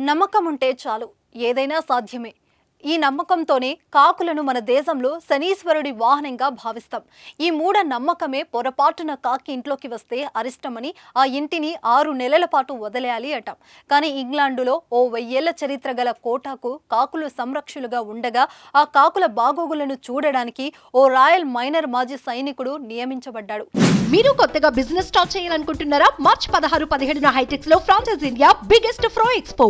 నమ్మకం ఉంటే చాలు. ఏదైనా సాధ్యమే. ఈ నమ్మకంతోనే కాకులను మన దేశంలో శనీశ్వరుడి వాహనంగా భావిస్తాం. ఈ మూఢ నమ్మకమే పొరపాటున కాకి ఇంట్లోకి వస్తే అరిష్టమని ఆ ఇంటిని ఆరు నెలల పాటు వదిలేయాలి అట. కానీ ఇంగ్లాండులో ఓ వెయ్యేళ్ళ చరిత్ర గల కోటాకు కాకులు సంరక్షులుగా ఉండగా ఆ కాకుల బాగోగులను చూడడానికి ఓ రాయల్ మైనర్ మాజీ సైనికుడు నియమించబడ్డాడు. మీరు కొత్తగా బిజినెస్ స్టార్ట్ చేయాలనుకుంటున్నారా? మార్చ్ పదహారు పదిహేడున హైటెక్స్లో ఫ్రాన్సెస్ ఇండియా బిగ్గెస్ట్ ఫ్రో ఎక్స్పో.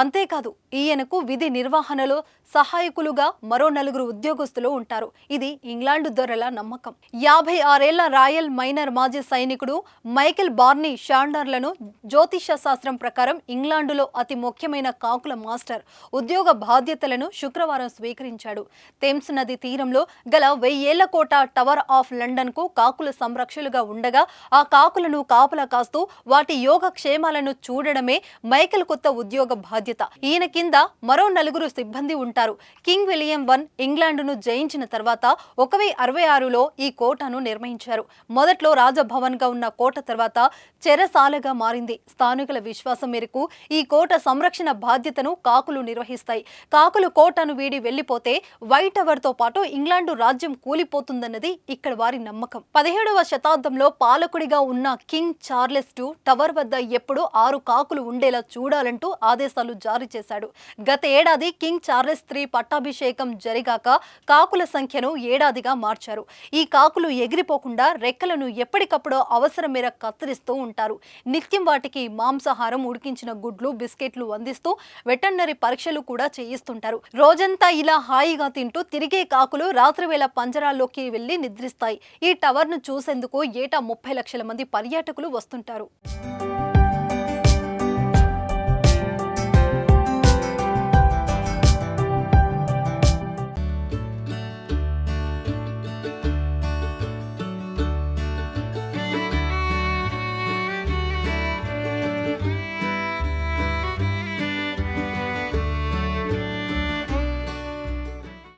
అంతేకాదు ఈయనకు విధి నిర్వహణలో సహాయకులుగా మరో నలుగురు ఉద్యోగస్తులు ఉంటారు. ఇది ఇంగ్లాండు దొరల నమ్మకం. యాభై ఆరేళ్ళ రాయల్ మైనర్ మాజీ సైనికుడు మైకెల్ బార్నీ షాండర్లను జ్యోతిష శాస్త్రం ప్రకారం ఇంగ్లాండులో అతి ముఖ్యమైన కాకుల మాస్టర్ ఉద్యోగ బాధ్యతలను శుక్రవారం స్వీకరించాడు. థేమ్స్ నది తీరంలో గల వెయ్యేళ్ళ కోట టవర్ ఆఫ్ లండన్కు కాకుల సంరక్షలుగా ఉండగా ఆ కాకులను కాపలా కాస్తూ వాటి యోగ క్షేమాలను చూడడమే మైకెల్ కొత్త ఉద్యోగ బాధ్యత. ఈయన కింద మరో నలుగురు సిబ్బంది ఉంటారు. కింగ్ విలియం వన్ ఇంగ్లాండును జయించిన తర్వాత ఒకవే అరవై ఆరులో ఈ కోటను నిర్మించారు మొదట్లో రాజభవన్గా ఉన్న కోట తర్వాత చెరసాలగా మారింది. స్థానికుల విశ్వాసం మేరకు ఈ కోట సంరక్షణ బాధ్యతను కాకులు నిర్వహిస్తాయి. కాకులు కోటను వీడి వెళ్ళిపోతే వైట్ టవర్తో పాటు ఇంగ్లాండు రాజ్యం కూలిపోతుందన్నది ఇక్కడ వారి నమ్మకం. పదిహేడవ శతాబ్దంలో పాలకుడిగా ఉన్న కింగ్ చార్లెస్ టు టవర్ వద్ద ఎప్పుడూ ఆరు కాకులు ఉండేలా చూడాలంటూ ఆదేశాలు జారీ చేశాడు. గత ఏడాది కింగ్ చార్లెస్ త్రీ పట్టాభిషేకం జరిగాక కాకుల సంఖ్యను ఏడాదిగా మార్చారు. ఈ కాకులు ఎగిరిపోకుండా రెక్కలను ఎప్పటికప్పుడు అవసరం మేర కత్తిరిస్తూ ఉంటారు. నిత్యం వాటికి మాంసాహారం ఉడికించిన గుడ్లు బిస్కెట్లు అందిస్తూ వెటర్నరీ పరీక్షలు కూడా చేయిస్తుంటారు. రోజంతా ఇలా హాయిగా తింటూ తిరిగే కాకులు రాత్రివేళ పంజరాల్లోకి వెళ్ళి నిద్రిస్తాయి. ఈ టవర్ను చూసేందుకు ఏటా ముప్పై లక్షల మంది పర్యాటకులు వస్తుంటారు.